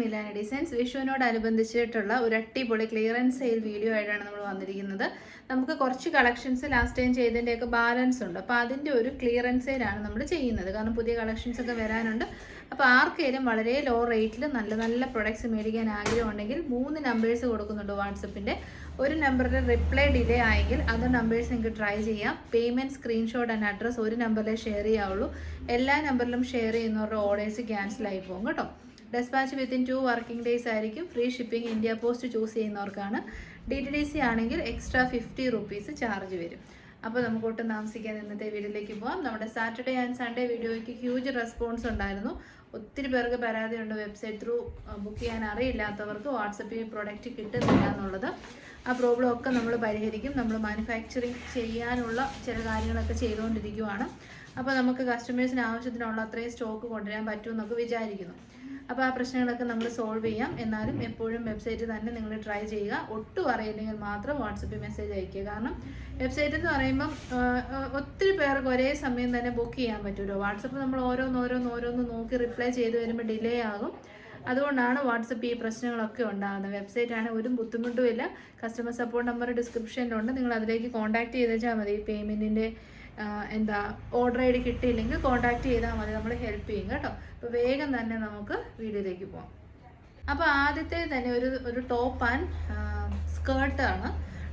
Milana designs. വിഷുവിനോടനുബന്ധിച്ചിട്ടുള്ള ഒരു അടിപൊളി clearance sale video ആയിട്ടാണ് നമ്മൾ വന്നിരിക്കുന്നത്. നമുക്ക് കുറച്ച് കളക്ഷൻസ് ലാസ്റ്റ് ടൈം ചെയ്തതിന്റെയൊക്കെ ബാലൻസ് ഉണ്ട്. അപ്പോൾ അതിന്റെ ഒരു ക്ലിയറൻസ് സെയിലാണ് നമ്മൾ ചെയ്യുന്നത്. കാരണം പുതിയ കളക്ഷൻസ് ഒക്കെ വരാനുണ്ട്. അപ്പോൾ ആർക്കെങ്കിലും വളരെ ലോ റേറ്റിൽ നല്ല നല്ല പ്രൊഡക്ട്സ് മേടിക്കാൻ ആഗ്രഹമുണ്ടെങ്കിൽ മൂന്ന് നമ്പേഴ്സ് കൊടുക്കുന്നുണ്ട് വാട്സപ്പിന്റെ ഒരു നമ്പറിൽ റിപ്ലൈ ഡിലേ ആയെങ്കിൽ അത് നമ്പേഴ്സ് നിങ്ങൾക്ക് ട്രൈ ചെയ്യാം. പേയ്മെന്റ് സ്ക്രീൻഷോട്ട് ആൻഡ് അഡ്രസ്സ് ഒരു നമ്പറിലേ ഷെയർ ചെയ്യാവുള്ളൂ. എല്ലാ നമ്പറിലും ഷെയർ ചെയ്യുന്നവരുടെ ഓർഡേഴ്സ് ക്യാൻസൽ ആയി പോകും കേട്ടോ. Despatch within two working days ആയിരിക്കും. Free shipping India post choose ചെയ്യുന്നവർക്കാണ്. D T D C ആണെങ്കിൽ എക്സ്ട്രാ ഫിഫ്റ്റി റുപ്പീസ് ചാർജ് വരും. അപ്പോൾ നമുക്ക് ഒട്ടും താമസിക്കാൻ ഇന്നത്തെ വീഡിയോയിലേക്ക് പോകാം നമ്മുടെ സാറ്റർഡേ ആൻഡ് സൺഡേ വീഡിയോയ്ക്ക് ഹ്യൂജ് റെസ്പോൺസ് ഉണ്ടായിരുന്നു. ഒത്തിരി പേർക്ക് പരാതിയുണ്ട് വെബ്സൈറ്റ് ത്രൂ ബുക്ക് ചെയ്യാൻ അറിയില്ലാത്തവർക്ക് വാട്സപ്പിൽ പ്രൊഡക്റ്റ് കിട്ടുന്നില്ല എന്നുള്ളത്. ആ പ്രോബ്ലം ഒക്കെ നമ്മൾ പരിഹരിക്കും. നമ്മൾ മാനുഫാക്ചറിങ് ചെയ്യാനുള്ള ചില കാര്യങ്ങളൊക്കെ ചെയ്തുകൊണ്ടിരിക്കുവാണ്. അപ്പോൾ നമുക്ക് കസ്റ്റമേഴ്സിന് ആവശ്യത്തിനുള്ള അത്രയും സ്റ്റോക്ക് കൊണ്ടുവരാൻ പറ്റുമെന്നൊക്കെ വിചാരിക്കുന്നു. അപ്പോൾ ആ പ്രശ്നങ്ങളൊക്കെ നമ്മൾ സോൾവ് ചെയ്യാം. എന്നാലും എപ്പോഴും വെബ്സൈറ്റ് തന്നെ നിങ്ങൾ ട്രൈ ചെയ്യുക. ഒട്ടും അറിയില്ലെങ്കിൽ മാത്രം വാട്സപ്പിൽ മെസ്സേജ് അയക്കുക. കാരണം വെബ്സൈറ്റ് എന്ന് പറയുമ്പം ഒത്തിരി പേർക്ക് ഒരേ സമയം തന്നെ ബുക്ക് ചെയ്യാൻ പറ്റുമല്ലോ വാട്സപ്പ് നമ്മൾ ഓരോന്ന് ഓരോന്ന് നോക്കി റിപ്ലൈ ചെയ്ത് വരുമ്പോൾ ഡിലേ ആകും. അതുകൊണ്ടാണ് വാട്സപ്പ് ഈ പ്രശ്നങ്ങളൊക്കെ ഉണ്ടാകുന്നത്. വെബ്സൈറ്റ് ആണ് ഒരു ബുദ്ധിമുട്ടും ഇല്ല കസ്റ്റമർ സപ്പോർട്ട് നമ്പർ ഡിസ്ക്രിപ്ഷനിലുണ്ട് നിങ്ങൾ അതിലേക്ക് കോൺടാക്ട് ചെയ്താൽ മതി. പേയ്മെന്റിന്റെ എന്താ ഓർഡർ ഐ ഡി കിട്ടിയില്ലെങ്കിൽ കോൺടാക്ട് ചെയ്താൽ മതി. നമ്മൾ ഹെൽപ്പ് ചെയ്യും കേട്ടോ. അപ്പോൾ വേഗം തന്നെ നമുക്ക് വീഡിയോയിലേക്ക് പോകാം അപ്പോൾ ആദ്യത്തെ തന്നെ ഒരു ഒരു ടോപ്പ് ആൻഡ് സ്കേർട്ടാണ്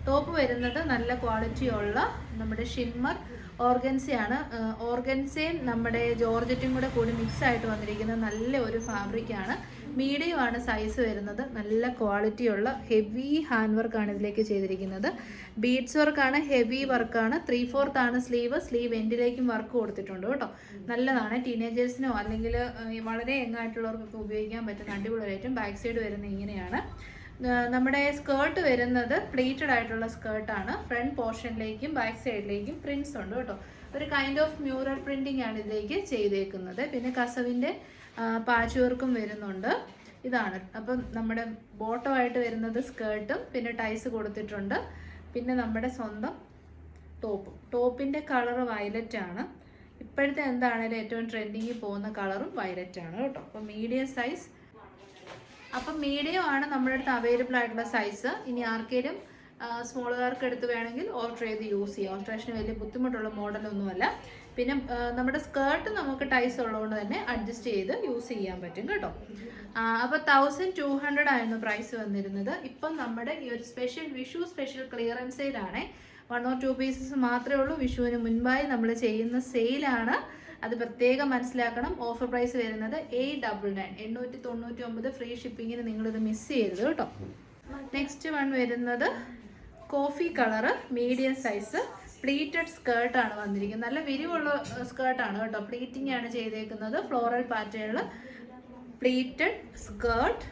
ടോപ്പ് വരുന്നത് നല്ല ക്വാളിറ്റിയുള്ള നമ്മുടെ ഷിമ്മർ ഓർഗൻസയാണ്. ഓർഗൻസയും നമ്മുടെ ജോർജറ്റും കൂടെ കൂടി മിക്സ് ആയിട്ട് വന്നിരിക്കുന്ന നല്ല ഒരു ഫാബ്രിക്കാണ്. മീഡിയം ആണ് സൈസ് വരുന്നത്. നല്ല ക്വാളിറ്റിയുള്ള ഹെവി ഹാൻഡ് വർക്കാണ് ഇതിലേക്ക് ചെയ്തിരിക്കുന്നത്. ബീഡ്സ് വർക്കാണ് ഹെവി വർക്കാണ്. ത്രീ ഫോർത്ത് ആണ് സ്ലീവ്. സ്ലീവ് എൻഡിലേക്കും വർക്ക് കൊടുത്തിട്ടുണ്ട് കേട്ടോ. നല്ലതാണ്. ടീനേജേഴ്സിനോ അല്ലെങ്കിൽ വളരെ യങ് ആയിട്ടുള്ളവർക്കൊക്കെ ഉപയോഗിക്കാൻ പറ്റുന്ന അടിപൊളി ഐറ്റം. ബാക്ക് സൈഡ് വരുന്ന ഇങ്ങനെയാണ്. നമ്മുടെ സ്കേർട്ട് വരുന്നത് പ്ലേറ്റഡ് ആയിട്ടുള്ള സ്കേർട്ടാണ് ഫ്രണ്ട് പോർഷനിലേക്കും ബാക്ക് സൈഡിലേക്കും പ്രിന്റ്സ് ഉണ്ട് കേട്ടോ. ഒരു കൈൻഡ് ഓഫ് മ്യൂറൽ പ്രിന്റിംഗ് ആണ് ഇതിലേക്ക് ചെയ്തേക്കുന്നത്. പിന്നെ കസവിന്റെ പാച്ച് വർക്കും വരുന്നുണ്ട്. ഇതാണ്. അപ്പം നമ്മുടെ ബോട്ടമായിട്ട് വരുന്നത് സ്കേർട്ടും പിന്നെ ടൈസ് കൊടുത്തിട്ടുണ്ട്. പിന്നെ നമ്മുടെ സ്വന്തം ടോപ്പും ടോപ്പിന്റെ കളർ വയലറ്റ് ആണ്. ഇപ്പോഴത്തെ എന്താണേലും ഏറ്റവും ട്രെൻഡിങ്ങിൽ പോകുന്ന കളറും വയലറ്റ് ആണ് കേട്ടോ. അപ്പം മീഡിയം സൈസ് അപ്പം മീഡിയം ആണ് നമ്മുടെ അടുത്ത് അവൈലബിൾ ആയിട്ടുള്ള സൈസ് ഇനി ആർക്കെങ്കിലും സ്മോളുകാർക്ക് എടുത്ത് വേണമെങ്കിൽ ഓൾട്ടർ ചെയ്ത് യൂസ് ചെയ്യാം. ഓൾട്രേഷന് വലിയ ബുദ്ധിമുട്ടുള്ള മോഡലൊന്നുമല്ല പിന്നെ നമ്മുടെ സ്കേർട്ട് നമുക്ക് ടൈസ് ഉള്ളതുകൊണ്ട് തന്നെ അഡ്ജസ്റ്റ് ചെയ്ത് യൂസ് ചെയ്യാൻ പറ്റും കേട്ടോ. അപ്പോൾ തൗസൻഡ് ടു ഹൺഡ്രഡ് ആയിരുന്നു പ്രൈസ് വന്നിരുന്നത്. ഇപ്പം നമ്മുടെ ഈ ഒരു സ്പെഷ്യൽ വിഷു സ്പെഷ്യൽ ക്ലിയറൻസ് സെയിലാണ് വൺ ഓർ ടു പീസസ് മാത്രമേ ഉള്ളൂ. വിഷുവിന് മുൻപായി നമ്മൾ ചെയ്യുന്ന സെയിലാണ് അത് പ്രത്യേകം മനസ്സിലാക്കണം. ഓഫർ പ്രൈസ് വരുന്നത് എയ്റ്റ് ഡബിൾ നയൻ എണ്ണൂറ്റി തൊണ്ണൂറ്റി ഒമ്പത് ഫ്രീ ഷിപ്പിങ്ങിന് നിങ്ങളിത് മിസ് ചെയ്യരുത് കേട്ടോ. നെക്സ്റ്റ് വൺ വരുന്നത് coffee colour medium size pleated സ്കേർട്ടാണ് വന്നിരിക്കുന്നത്. നല്ല വിരിവുള്ള സ്കേർട്ടാണ് കേട്ടോ. പ്ലീറ്റിംഗ് ആണ് ചെയ്തേക്കുന്നത്. ഫ്ലോറൽ പാറ്റേണിൽ പ്ലീറ്റഡ് സ്കേർട്ട്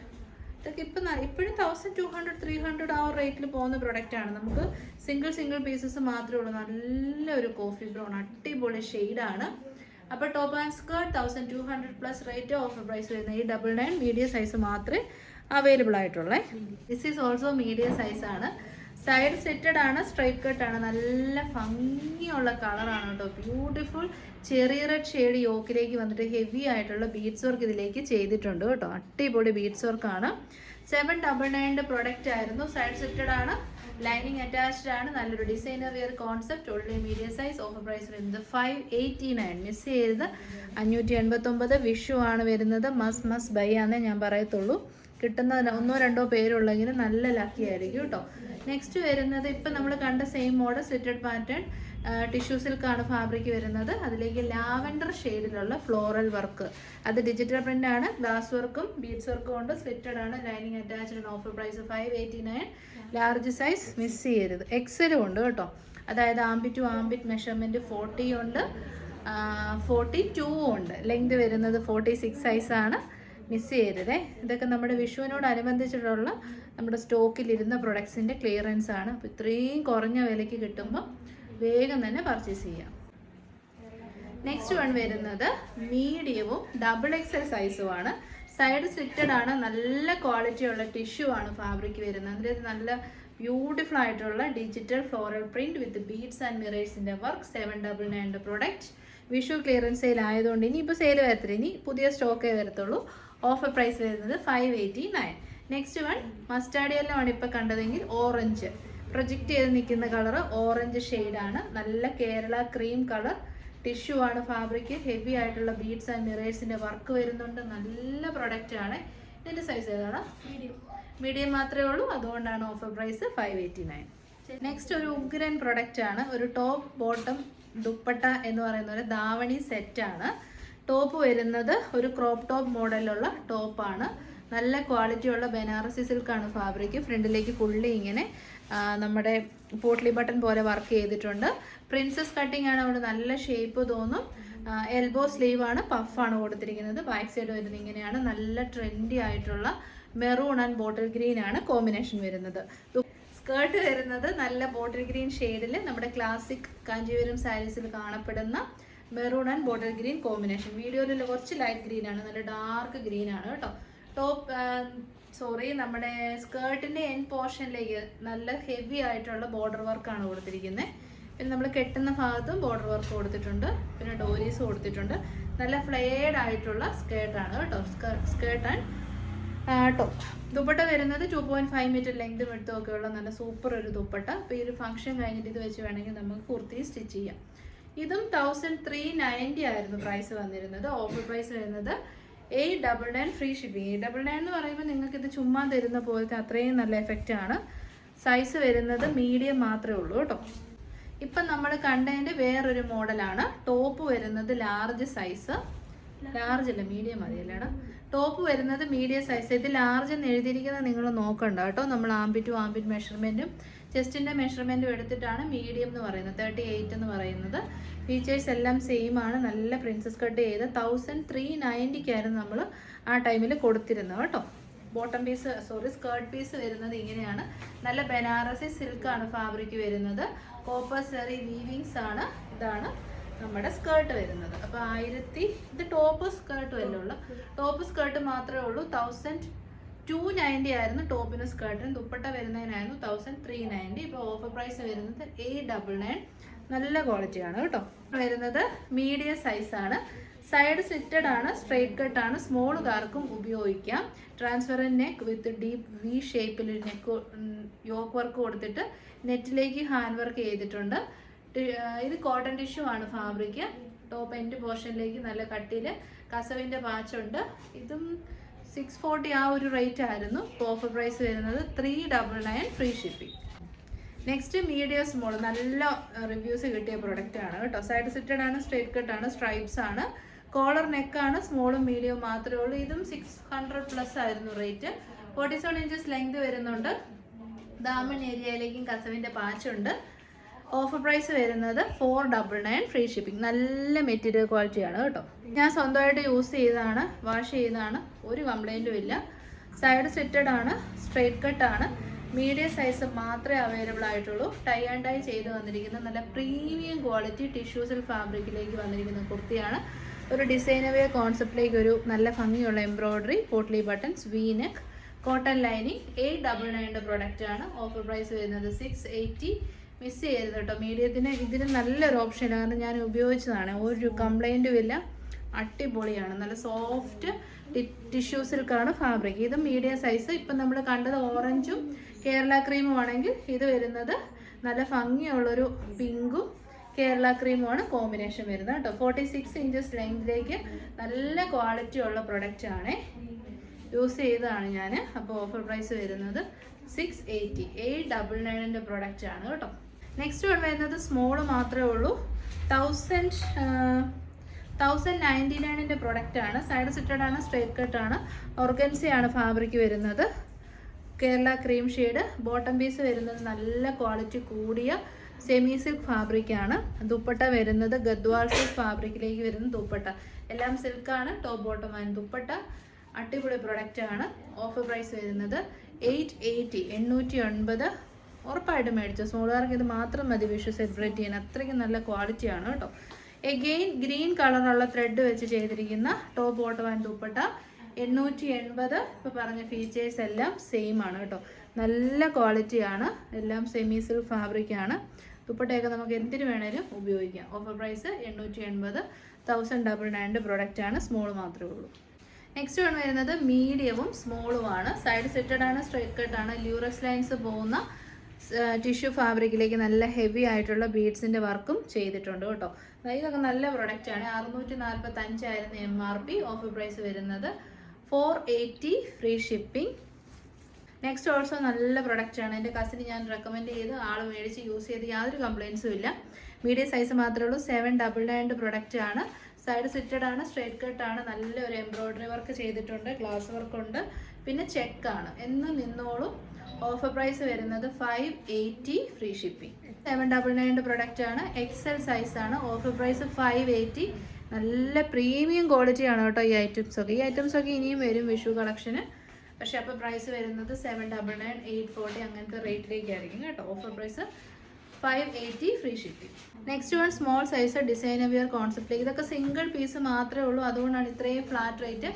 ഇതൊക്കെ ഇപ്പം ഇപ്പോഴും thousand two hundred three hundred ആ റേറ്റിൽ പോകുന്ന പ്രൊഡക്റ്റ് ആണ്. നമുക്ക് സിംഗിൾ സിംഗിൾ പീസസ് മാത്രമേ ഉള്ളൂ. നല്ലൊരു കോഫി ബ്രൗൺ അടിപൊളി ഷെയ്ഡാണ് അപ്പോൾ top and skirt thousand two hundred plus rate offer price വരുന്ന ഈ ഡബിൾ നയൻ മീഡിയം സൈസ് മാത്രമേ available ആയിട്ടുള്ളേ. This is also medium size ആണ്. സൈഡ് സെറ്റഡ് ആണ് സ്ട്രൈറ്റ് കട്ട് ആണ്. നല്ല ഭംഗിയുള്ള കളറാണ് കേട്ടോ. ബ്യൂട്ടിഫുൾ ചെറിയ റെഡ് ഷെയ്ഡ് യോക്കിലേക്ക് വന്നിട്ട് ഹെവി ആയിട്ടുള്ള ബീഡ്സ് വർക്ക് ഇതിലേക്ക് ചെയ്തിട്ടുണ്ട് കേട്ടോ. അടിപൊളി ബീഡ്സ് വർക്കാണ് സെവൻ ഡബിൾ നയന്റെ പ്രൊഡക്റ്റ് ആയിരുന്നു. സൈഡ് സെറ്റഡ് ആണ്. ലൈനിങ് അറ്റാച്ച്ഡ് ആണ്. നല്ലൊരു designer wear concept already medium size offer price വരുന്നത് ഫൈവ് എയ്റ്റി നയൻ മിസ് ചെയ്ത് അഞ്ഞൂറ്റി എൺപത്തൊമ്പത് വിഷു ആണ് വരുന്നത്. മസ് മസ് ബൈ ആണെന്നേ ഞാൻ പറയത്തുള്ളൂ. കിട്ടുന്ന ഒന്നോ രണ്ടോ പേരുള്ളെങ്കിൽ നല്ല ലക്കി ആയിരിക്കും കേട്ടോ. നെക്സ്റ്റ് വരുന്നത് ഇപ്പം നമ്മൾ കണ്ട same model slitted pattern tissue സിൽക്കാണ് fabric വരുന്നത്. അതിലേക്ക് ലാവൻഡർ ഷെയ്ഡിലുള്ള ഫ്ലോറൽ വർക്ക്. അത് ഡിജിറ്റൽ പ്രിന്റ് ആണ്. ഗ്ലാസ് വർക്കും ബീഡ്സ് വർക്കും ഉണ്ട്. സ്ലിറ്റഡ് ആണ്. Lining attached offer price five eighty nine large size miss ചെയ്യരുത്. എക്സലും ഉണ്ട് കേട്ടോ. അതായത് armpit to armpit measurement forty ഉണ്ട്. ഫോർട്ടി ടു ഉണ്ട്. ലെങ്ത് വരുന്നത് ഫോർട്ടി സിക്സ് സൈസാണ് മിസ് ചെയ്യരുതേ. ഇതൊക്കെ നമ്മുടെ വിഷുവിനോടനുബന്ധിച്ചിട്ടുള്ള നമ്മുടെ സ്റ്റോക്കിലിരുന്ന പ്രൊഡക്ട്സിന്റെ ക്ലിയറൻസ് ആണ്. അപ്പോൾ ഇത്രയും കുറഞ്ഞ വിലയ്ക്ക് കിട്ടുമ്പോൾ വേഗം തന്നെ പർച്ചേസ് ചെയ്യാം. നെക്സ്റ്റ് വൺ വരുന്നത് മീഡിയവും ഡബിൾ എക്സൽ സൈസുമാണ് സൈഡ് സ്ലിറ്റഡ് ആണ്. നല്ല ക്വാളിറ്റി ഉള്ള ടിഷ്യൂ ആണ് ഫാബ്രിക് വരുന്നത്. അതിന്റെ നല്ല ബ്യൂട്ടിഫുൾ ആയിട്ടുള്ള digital floral print with beads and മിറേഴ്സിന്റെ work seven double നയന്റെ പ്രൊഡക്റ്റ് വിഷു ക്ലിയറൻസ് സെയിൽ ആയതുകൊണ്ട് ഇനി ഇപ്പോൾ സെയിൽ വരത്തില്ല. ഇനി പുതിയ സ്റ്റോക്കേ വരത്തുള്ളൂ. ഓഫർ പ്രൈസ് വരുന്നത് five eighty nine next one mustard ആണ് ഇപ്പോൾ കണ്ടതെങ്കിൽ ഓറഞ്ച് പ്രൊജക്റ്റ് ചെയ്ത് നിൽക്കുന്ന കളർ ഓറഞ്ച് ആണ് നല്ല കേരള ക്രീം കളർ. ടിഷ്യൂ ആണ് ഫാബ്രിക്. ഹെവി ആയിട്ടുള്ള ബീഡ്സ് ആൻഡ് മിറേഴ്സിന്റെ വർക്ക് വരുന്നുണ്ട്. നല്ല പ്രൊഡക്റ്റ് ആണ്. ഇതിന്റെ സൈസ് ഏതാണ്? മീഡിയം. മീഡിയം മാത്രമേ ഉള്ളൂ. അതുകൊണ്ടാണ് offer price five eighty nine next ഒരു ഉഗ്രൻ പ്രൊഡക്റ്റ് ആണ്. ഒരു ടോപ്പ് ബോട്ടം ദുപ്പട്ട എന്ന് പറയുന്ന ഒരു ധാവണി സെറ്റ് ആണ്. ടോപ്പ് വരുന്നത് ഒരു ക്രോപ്പ് ടോപ്പ് മോഡലുള്ള ടോപ്പാണ് നല്ല ക്വാളിറ്റിയുള്ള ബനാറസി സിൽക്കാണ് ഫാബ്രിക്. ഫ്രണ്ടിലേക്ക് ഫുള്ളി ഇങ്ങനെ നമ്മുടെ പോട്ട്ലി ബട്ടൺ പോലെ വർക്ക് ചെയ്തിട്ടുണ്ട്. പ്രിൻസസ് കട്ടിംഗ് ആണ് അവിടെ നല്ല ഷേപ്പ് തോന്നും. എൽബോ സ്ലീവ് ആണ് പഫാണ് കൊടുത്തിരിക്കുന്നത്. ബാക്ക് സൈഡ് വരുന്നത് ഇങ്ങനെയാണ്. നല്ല ട്രെൻഡി ആയിട്ടുള്ള മെറൂൺ ആൻഡ് ബോട്ടിൽ ഗ്രീൻ ആണ് കോമ്പിനേഷൻ വരുന്നത്. സ്കേർട്ട് വരുന്നത് നല്ല ബോട്ടിൽ ഗ്രീൻ ഷെയ്ഡിൽ നമ്മുടെ ക്ലാസിക് കാഞ്ചീപുരം സാരീസിൽ കാണപ്പെടുന്ന maroon and bottle green combination വീഡിയോയിൽ കുറച്ച് ലൈറ്റ് ഗ്രീൻ ആണ്. നല്ല ഡാർക്ക് ഗ്രീൻ ആണ് കേട്ടോ. ടോപ്പ് സോറി നമ്മുടെ സ്കേർട്ടിന്റെ എൻ പോർഷനിലേക്ക് നല്ല ഹെവി ആയിട്ടുള്ള ബോർഡർ വർക്കാണ് കൊടുത്തിരിക്കുന്നത് പിന്നെ നമ്മൾ കെട്ടുന്ന ഭാഗത്തും ബോർഡർ വർക്ക് കൊടുത്തിട്ടുണ്ട്. പിന്നെ ഡോരീസ് കൊടുത്തിട്ടുണ്ട്. നല്ല ഫ്ലെയർഡ് ആയിട്ടുള്ള സ്കേർട്ടാണ് കേട്ടോ. സ്കേർട്ട് ആൻഡ് ടോപ്പ് ദുപ്പട്ട വരുന്നത് ടു പോയിന്റ് ഫൈവ് മീറ്റർ ലെങ്തും എടുത്തും ഒക്കെ ഉള്ള നല്ല സൂപ്പർ ഒരു ദുപ്പട്ട. അപ്പോൾ ഈ ഒരു ഫംഗ്ഷൻ കഴിഞ്ഞിട്ട് ഇത് വെച്ച് വേണമെങ്കിൽ നമുക്ക് കുർത്തി സ്റ്റിച്ച് ചെയ്യാം. ഇതും തൗസൻഡ് ത്രീ നയന്റി ആയിരുന്നു പ്രൈസ് വന്നിരുന്നത്. ഓഫർ പ്രൈസ് വരുന്നത് eight double nine free shipping eight double nine എന്ന് പറയുമ്പോൾ നിങ്ങൾക്ക് ഇത് ചുമ്മാ തരുന്ന പോലത്തെ അത്രയും നല്ല എഫക്റ്റ് ആണ്. സൈസ് വരുന്നത് മീഡിയം മാത്രമേ ഉള്ളൂ കേട്ടോ. ഇപ്പം നമ്മൾ കണ്ടതിന്റെ വേറൊരു മോഡലാണ് ടോപ്പ് വരുന്നത് ലാർജ് സൈസ് ലാർജ് അല്ല മീഡിയം മതിയല്ലേ ടോപ്പ് വരുന്നത് മീഡിയം സൈസ് ഇത് ലാർജ് എന്ന് എഴുതിയിരിക്കുന്നത് നിങ്ങൾ നോക്കണ്ട കേട്ടോ. നമ്മൾ ആംബിറ്റും ആംബിറ്റ് മെഷർമെന്റും ചെസ്റ്റിന്റെ മെഷർമെന്റും എടുത്തിട്ടാണ് മീഡിയം എന്ന് പറയുന്നത്. തേർട്ടി എയ്റ്റ് എന്ന് പറയുന്നത്. ഫീച്ചേഴ്സ് എല്ലാം സെയിം ആണ്. നല്ല പ്രിൻസസ് കട്ട് ചെയ്ത് തൗസൻഡ് ത്രീ നയന്റിക്കായിരുന്നു നമ്മൾ ആ ടൈമിൽ കൊടുത്തിരുന്നത് കേട്ടോ. Bottom piece sorry skirt piece വരുന്നത് ഇങ്ങനെയാണ്. നല്ല ബനാറസി സിൽക്കാണ് ഫാബ്രിക് വരുന്നത്. കോപ്പർ സെറി വീവിങ്സ് ആണ് ഇതാണ് നമ്മുടെ സ്കേർട്ട് വരുന്നത്. അപ്പോൾ ആയിരത്തി ഇത് ടോപ്പ് സ്കേർട്ട് അല്ലേ ഉള്ളൂ. ടോപ്പ് സ്കേർട്ട് മാത്രമേ ഉള്ളൂ. തൗസൻഡ് ടു നയന്റി ആയിരുന്നു ടോപ്പിന് സ്കേർട്ടിന് ദുപ്പട്ട വരുന്നതിനായിരുന്നു തൗസൻഡ് ത്രീ നയന്റി ഇപ്പോൾ ഓഫർ പ്രൈസ് വരുന്നത് എയ്റ്റ് ഡബിൾ നയൻ നല്ല ക്വാളിറ്റിയാണ് കേട്ടോ. വരുന്നത് മീഡിയം സൈസാണ് സൈഡ് സിറ്റഡ് ആണ് സ്ട്രെയിറ്റ് കട്ട് ആണ്. സ്മോൾ സ്മോളുകാർക്കും ഉപയോഗിക്കാം. Transparent neck with deep V ഷേപ്പിൽ നെക്ക് യോക്ക് വർക്ക് കൊടുത്തിട്ട് നെറ്റിലേക്ക് ഹാൻഡ് വർക്ക് ചെയ്തിട്ടുണ്ട്. ഇത് കോട്ടൺ ടിഷ്യൂ ആണ് ഫാബ്രിക് ടോപ്പ് എൻഡ് പോർഷനിലേക്ക് നല്ല കട്ടിയിൽ കസവിന്റെ പാച്ചുണ്ട് ഇതും സിക്സ് ഫോർട്ടി ആ ഒരു റേറ്റ് ആയിരുന്നു. ഓഫർ പ്രൈസ് വരുന്നത് three double nine free shipping next medium small നല്ല റിവ്യൂസ് കിട്ടിയ പ്രൊഡക്റ്റ് ആണ് കേട്ടോ. സൈഡ് സിറ്റഡ് ആണ് സ്ട്രേറ്റ് കട്ട് ആണ് സ്ട്രൈപ്സ് ആണ്. കോളർ നെക്കാണ് സ്മോളും മീഡിയവും മാത്രമേ ഉള്ളൂ. ഇതും സിക്സ് ഹൺഡ്രഡ് പ്ലസ് ആയിരുന്നു rate forty seven inches length വരുന്നുണ്ട്. ദാമൻ ഏരിയയിലേക്കും കസവിന്റെ പാച്ചുണ്ട് ഓഫർ പ്രൈസ് വരുന്നത് four double nine free shipping നല്ല മെറ്റീരിയൽ ക്വാളിറ്റിയാണ് കേട്ടോ. ഞാൻ സ്വന്തമായിട്ട് യൂസ് ചെയ്തതാണ് വാഷ് ചെയ്തതാണ്. ഒരു കംപ്ലൈന്റും ഇല്ല. സൈഡ് സ്ലിറ്റഡ് ആണ് സ്ട്രെയിറ്റ് ആണ്. മീഡിയം സൈസ് മാത്രമേ അവൈലബിൾ ആയിട്ടുള്ളൂ. ടൈ ആൻഡ് ടൈ ചെയ്ത് വന്നിരിക്കുന്ന നല്ല പ്രീമിയം ക്വാളിറ്റി ടിഷ്യൂസിൽ ഫാബ്രിക്കിലേക്ക് വന്നിരിക്കുന്ന കുർത്തിയാണ്. ഒരു ഡിസൈനവേ കോൺസെപ്റ്റിലേക്ക് ഒരു നല്ല ഭംഗിയുള്ള embroidery potli buttons V neck cotton lining eight double നയന്റെ product ആണ്. ഓഫർ പ്രൈസ് വരുന്നത് സിക്സ് എയ്റ്റി മിസ് ചെയ്യരുത് കേട്ടോ മീഡിയത്തിന് ഇതിന് നല്ലൊരു ഓപ്ഷനാണ് കാരണം ഞാൻ ഉപയോഗിച്ചതാണ്. ഒരു കംപ്ലൈന്റും ഇല്ല. അടിപൊളിയാണ്. നല്ല സോഫ്റ്റ് ടിഷ്യൂ സിൽക്കാണ് ഫാബ്രിക് ഇത് മീഡിയം സൈസ് ഇപ്പം നമ്മൾ കണ്ടത് ഓറഞ്ചും കേരള ക്രീമും ആണെങ്കിൽ ഇത് വരുന്നത് നല്ല ഭംഗിയുള്ളൊരു പിങ്കും കേരള ക്രീമുമാണ് കോമ്പിനേഷൻ വരുന്നത് കേട്ടോ ഫോർട്ടി സിക്സ് ഇഞ്ചസ് ലെങ്തിലേക്ക് നല്ല ക്വാളിറ്റി ഉള്ള പ്രൊഡക്റ്റ് ആണ്. യൂസ് ചെയ്തതാണ് ഞാൻ അപ്പോൾ ഓഫർ പ്രൈസ് വരുന്നത് സിക്സ് എയ്റ്റി എയ്റ്റ് ഡബിൾ നയനിന്റെ പ്രൊഡക്റ്റ് ആണ് കേട്ടോ നെക്സ്റ്റ് വൺ വരുന്നത് സ്മോൾ മാത്രമേ ഉള്ളൂ. തൗസൻഡ് തൗസൻഡ് നയന്റി നയനിന്റെ പ്രൊഡക്റ്റ് ആണ്. സൈഡ് സിറ്റഡ് ആണ് സ്ട്രേറ്റ് കട്ട് ആണ്. ഓർഗൻസിയാണ് ഫാബ്രിക് വരുന്നത്. Kerala cream shade bottom piece വരുന്നത് നല്ല ക്വാളിറ്റി കൂടിയ സെമി സിൽക്ക് ഫാബ്രിക് ആണ്. ദുപ്പട്ട വരുന്നത് ഗദ്വാൾ സിൽക്ക് ഫാബ്രിക്കിലേക്ക് വരുന്ന ദുപ്പട്ട. എല്ലാം സിൽക്കാണ് ടോപ്പ് ബോട്ടം ആൻഡ് ദുപ്പട്ട അടിപൊളി പ്രൊഡക്റ്റ് ആണ്. ഓഫർ പ്രൈസ് വരുന്നത് എയ്റ്റ് എയ്റ്റി എണ്ണൂറ്റി ഒൻപത് ഉറപ്പായിട്ടും മേടിച്ചു. സ്മോളുകാർക്ക് ഇത് മാത്രം മതി വിഷു സെലിബ്രേറ്റ് ചെയ്യാൻ. അത്രയ്ക്ക് നല്ല ക്വാളിറ്റിയാണ് കേട്ടോ. എഗെയിൻ ഗ്രീൻ കളറുള്ള ത്രെഡ് വെച്ച് ചെയ്തിരിക്കുന്ന ടോപ്പ് ബോട്ടം ആൻഡ് ദുപ്പട്ട എണ്ണൂറ്റി എൺപത് ഇപ്പോൾ പറഞ്ഞ ഫീച്ചേഴ്സ് എല്ലാം സെയിം ആണ് കേട്ടോ. നല്ല ക്വാളിറ്റിയാണ് എല്ലാം സെമി സിൽക്ക് ഫാബ്രിക് ആണ്. ദുപ്പട്ടയൊക്കെ നമുക്ക് എന്തിനു വേണേലും ഉപയോഗിക്കാം. ഓഫർ പ്രൈസ് എണ്ണൂറ്റി എൺപത് തൗസൻഡ് ഡബിൾ നയന്റെ പ്രൊഡക്റ്റ് ആണ്. സ്മോൾ മാത്രമേ ഉള്ളൂ. നെക്സ്റ്റ് വൺ വരുന്നത് മീഡിയവും സ്മോളുമാണ് സൈഡ് സെറ്റഡ് ആണ്. സ്ട്രൈറ്റ് ആണ് ലൂറസ് ലൈൻസ് പോകുന്ന ടിഷ്യൂ ഫാബ്രിക്കിലേക്ക് നല്ല ഹെവി ആയിട്ടുള്ള ബീഡ്സിന്റെ വർക്കും ചെയ്തിട്ടുണ്ട് കേട്ടോ. ഇതൊക്കെ നല്ല പ്രൊഡക്റ്റ് ആണ്. അറുന്നൂറ്റി നാൽപ്പത്തി അഞ്ചായിരുന്നു M R P offer price വരുന്നത് four eighty free shipping next also നല്ല പ്രൊഡക്റ്റ് ആണ്. എന്റെ കസിന് ഞാൻ റെക്കമെൻഡ് ചെയ്ത് ആൾ മേടിച്ച് യൂസ് ചെയ്ത് യാതൊരു കംപ്ലയിൻസും ഇല്ല. മീഡിയം സൈസ് മാത്രമേ ഉള്ളൂ. സെവൻ ഡബിൾ നയന്റെ പ്രൊഡക്റ്റ് ആണ്. സൈഡ് സിറ്റഡ് ആണ് സ്ട്രേറ്റ് കട്ട് ആണ്. നല്ലൊരു എംബ്രോയ്ഡറി വർക്ക് ചെയ്തിട്ടുണ്ട് ഗ്ലാസ് വർക്ക് ഉണ്ട്. പിന്നെ ചെക്കാണ് എന്നും നിന്നോളും ഓഫർ പ്രൈസ് വരുന്നത് five eighty free shipping seven double നയന്റെ product ആണ്. എക്സൽ സൈസ് ആണ്. ഓഫർ പ്രൈസ് ഫൈവ് എയ്റ്റി നല്ല പ്രീമിയം ക്വാളിറ്റി ആണ് കേട്ടോ ഈ ഐറ്റംസ് ഒക്കെ. ഈ ഐറ്റംസ് ഒക്കെ ഇനിയും വരും വിഷു കളക്ഷന് പക്ഷേ അപ്പോൾ പ്രൈസ് വരുന്നത് seven double nine eight forty അങ്ങനത്തെ റേറ്റിലേക്കായിരിക്കും കേട്ടോ. Offer price five eighty free shipping next one small size designer wear കോൺസെപ്റ്റിലേക്ക് ഇതൊക്കെ സിംഗിൾ പീസ് മാത്രമേ ഉള്ളൂ. അതുകൊണ്ടാണ് ഇത്രയും ഫ്ലാറ്റ് റേറ്റ്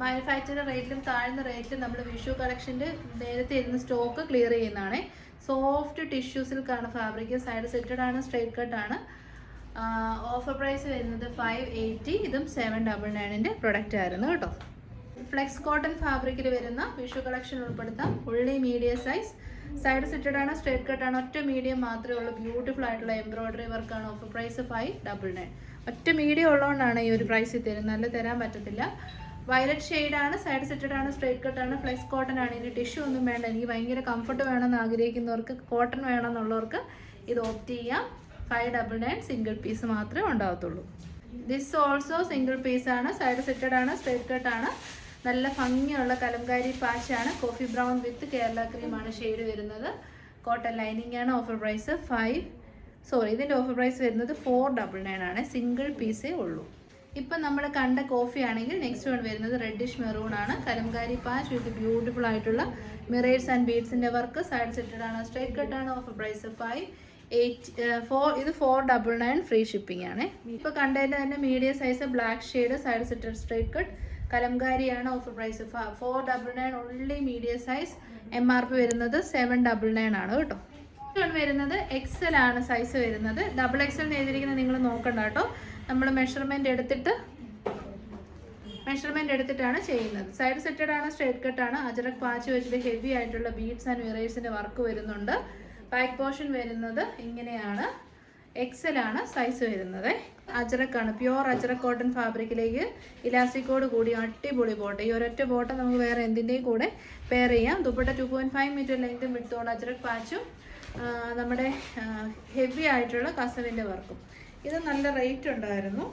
മാനുഫാക്ചർ റേറ്റിലും താഴ്ന്ന റേറ്റിലും നമ്മൾ വിഷു കളക്ഷന്റെ നേരത്തെ ഇരുന്ന് സ്റ്റോക്ക് ക്ലിയർ ചെയ്യുന്നതാണ്. സോഫ്റ്റ് ടിഷ്യൂ സിൽക്കാണ് ഫാബ്രിക് സൈഡ് സെറ്റഡ് ആണ് സ്ട്രൈറ്റ് ആണ്. ഓഫർ പ്രൈസ് വരുന്നത് ഫൈവ് എയ്റ്റി ഇതും സെവൻ ഡബിൾ നയനിന്റെ പ്രൊഡക്റ്റ് ആയിരുന്നു കേട്ടോ. ഫ്ലെക്സ് കോട്ടൺ ഫാബ്രിക്കിൽ വരുന്ന വിഷു കളക്ഷൻ ഉൾപ്പെടുത്താം. ഉള്ളി മീഡിയം സൈസ് സൈഡ് സെറ്റഡ് ആണ് സ്ട്രേറ്റ് കട്ട് ആണ്. ഒറ്റ മീഡിയം മാത്രമേ ഉള്ളൂ. ബ്യൂട്ടിഫുൾ ആയിട്ടുള്ള എംബ്രോയിഡറി വർക്കാണ് offer price five double nine. ഒറ്റ മീഡിയം ഉള്ളതുകൊണ്ടാണ് ഈ ഒരു പ്രൈസിൽ തരുന്നത് നല്ല തരാൻ പറ്റത്തില്ല. വയലറ്റ് ആണ് സൈഡ് സെറ്റഡ് ആണ് സ്ട്രേറ്റ് കട്ട് ആണ് ഫ്ലെക്സ് കോട്ടൺ ആണ്. ഇനി ടിഷ്യൂ ഒന്നും വേണ്ട. എനിക്ക് ഭയങ്കര കംഫർട്ട് വേണമെന്ന് ആഗ്രഹിക്കുന്നവർക്ക് കോട്ടൺ വേണമെന്നുള്ളവർക്ക് ഇത് ഓപ്റ്റ് ചെയ്യാം. Five double nine single piece മാത്രമേ ഉണ്ടാവത്തുള്ളൂ ദിസ് ഓൾസോ സിംഗിൾ പീസ് ആണ് സൈഡ് സെറ്റഡ് ആണ് സ്ട്രേറ്റ് ആണ്. നല്ല ഭംഗിയുള്ള കലംകാരി പാച്ചാണ് കോഫി ബ്രൗൺ വിത്ത് കേരള ക്രീമാണ് ഷെയ്ഡ് വരുന്നത്. കോട്ടൺ ലൈനിങ് ആണ് ഓഫർ പ്രൈസ് ഫൈവ് സോറി ഇതിന്റെ ഓഫർ പ്രൈസ് വരുന്നത് ഫോർ ഡബിൾ നയൻ ആണ്. സിംഗിൾ പീസേ ഉള്ളൂ. ഇപ്പം നമ്മൾ കണ്ട കോഫി ആണെങ്കിൽ നെക്സ്റ്റ് വൺ വരുന്നത് റെഡിഷ് മെറൂൺ ആണ്. കലംകാരി പാച്ച് വിത്ത് ബ്യൂട്ടിഫുൾ ആയിട്ടുള്ള മിറേഴ്സ് ആൻഡ് ബീഡ്സിന്റെ വർക്ക് സൈഡ് സെറ്റഡ് ആണ് സ്ട്രൈറ്റ് കട്ട് ആണ്. Offer price five eight four ഇത് four double nine free shipping ആണ്. ഇപ്പോൾ കണ്ടതിന്റെ തന്നെ medium size black shade side slitted straight cut കലംകാരിയാണ് offer price four double nine only medium size M R P വരുന്നത് seven double nine ആണ് കേട്ടോ. വരുന്നത് Excel ആണ് സൈസ് വരുന്നത്. ഡബിൾ എക്സൽ എന്ന് എഴുതിയിരിക്കുന്നത് നിങ്ങൾ നോക്കണ്ട കേട്ടോ. നമ്മൾ മെഷർമെന്റ് എടുത്തിട്ട് മെഷർമെന്റ് എടുത്തിട്ടാണ് ചെയ്യുന്നത്. സൈഡ് സെറ്റഡ് ആണ് സ്ട്രേറ്റ് കട്ട് ആണ്. അജറക് പാച്ച് വെച്ചിട്ട് ഹെവി ആയിട്ടുള്ള ബീഡ്സ് ആൻഡ് മിറേഴ്സിന്റെ വർക്ക് വരുന്നുണ്ട്. ബാക്ക് പോർഷൻ വരുന്നത് ഇങ്ങനെയാണ്. എക്സലാണ് സൈസ് വരുന്നത്. അജറക്കാണ്. പ്യുവർ അജറക് കോട്ടൺ ഫാബ്രിക്കിലേക്ക് ഇലാസ്റ്റിക്കോട് കൂടി അടിപൊളി ബോട്ട് ഈ ഒരൊറ്റ ബോട്ട് നമുക്ക് വേറെ എന്തിന്റെയും കൂടെ പെയർ ചെയ്യാം. Dupatta two point five metre ലെങ്തും വിട്ടോണ്ട് അജറക് പാച്ചും നമ്മുടെ ഹെവി ആയിട്ടുള്ള കസവിന്റെ വർക്കും ഇത് നല്ല റേറ്റ് ഉണ്ടായിരുന്നു.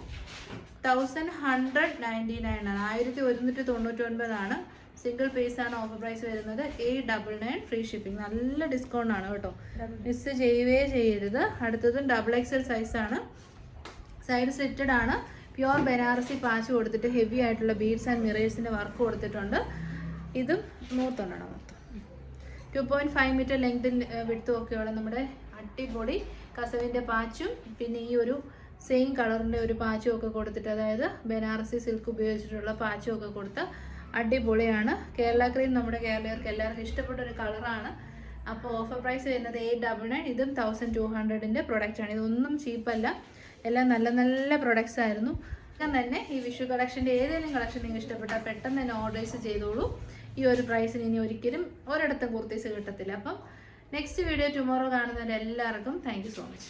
തൗസൻഡ് ഹൺഡ്രഡ് നയന്റി നയൻ ആണ്. ആയിരത്തി ഒരുന്നൂറ്റി തൊണ്ണൂറ്റി ഒൻപതാണ് സിംഗിൾ പീസ് ആണ് ഓഫർ പ്രൈസ് വരുന്നത്. A double nine free shipping നല്ല ഡിസ്കൗണ്ട് ആണ് കേട്ടോ. മിസ് ചെയ്യുകയേ ചെയ്യരുത്. അടുത്തതും ഡബിൾ എക്സ് എക്സൽ സൈസാണ് സൈഡ് സെറ്റഡ് ആണ്. പ്യുവർ ബനാറസി പാച്ച് കൊടുത്തിട്ട് ഹെവി ആയിട്ടുള്ള ബീഡ്സ് ആൻഡ് മിറേഴ്സിന്റെ വർക്ക് കൊടുത്തിട്ടുണ്ട്. ഇതും നൂത്തൊണ്ടാണ് മൊത്തം. ടു പോയിന്റ് ഫൈവ് മീറ്റർ ലെങ്തിൽ വിടുത്തും ഒക്കെയുള്ള നമ്മുടെ അടിപൊളി കസവിന്റെ പാച്ചും പിന്നെ ഈ ഒരു സെയിം കളറിന്റെ ഒരു പാച്ചും ഒക്കെ കൊടുത്തിട്ട് അതായത് ബനാറസി സിൽക്ക് ഉപയോഗിച്ചിട്ടുള്ള പാച്ചും ഒക്കെ കൊടുത്ത് അടിപൊളിയാണ്. കേരള ക്രീം നമ്മുടെ കേരളീയർക്ക് എല്ലാവർക്കും ഇഷ്ടപ്പെട്ട ഒരു കളറാണ് അപ്പോൾ ഓഫർ പ്രൈസ് വരുന്നത് എയ്റ്റ് ഡബിൾ നയൻ ഇതും തൗസൻഡ് ടു ഹൺഡ്രഡിന്റെ പ്രൊഡക്റ്റാണ് ഇതൊന്നും ചീപ്പല്ല എല്ലാം നല്ല നല്ല പ്രൊഡക്ട്സ് ആയിരുന്നു. അങ്ങനെ തന്നെ ഈ വിഷു കളക്ഷന്റെ ഏതെങ്കിലും കളക്ഷൻ നിങ്ങൾക്ക് ഇഷ്ടപ്പെട്ടാൽ പെട്ടെന്ന് തന്നെ ഓർഡേഴ്സ് ചെയ്തോളൂ. ഈ ഒരു പ്രൈസിന് ഇനി ഒരിക്കലും ഒരിടത്തും കുർത്തീസ് കിട്ടത്തില്ല. അപ്പം നെക്സ്റ്റ് വീഡിയോ ടുമോറോ കാണുന്നവരെല്ലാവർക്കും താങ്ക് സോ മച്ച്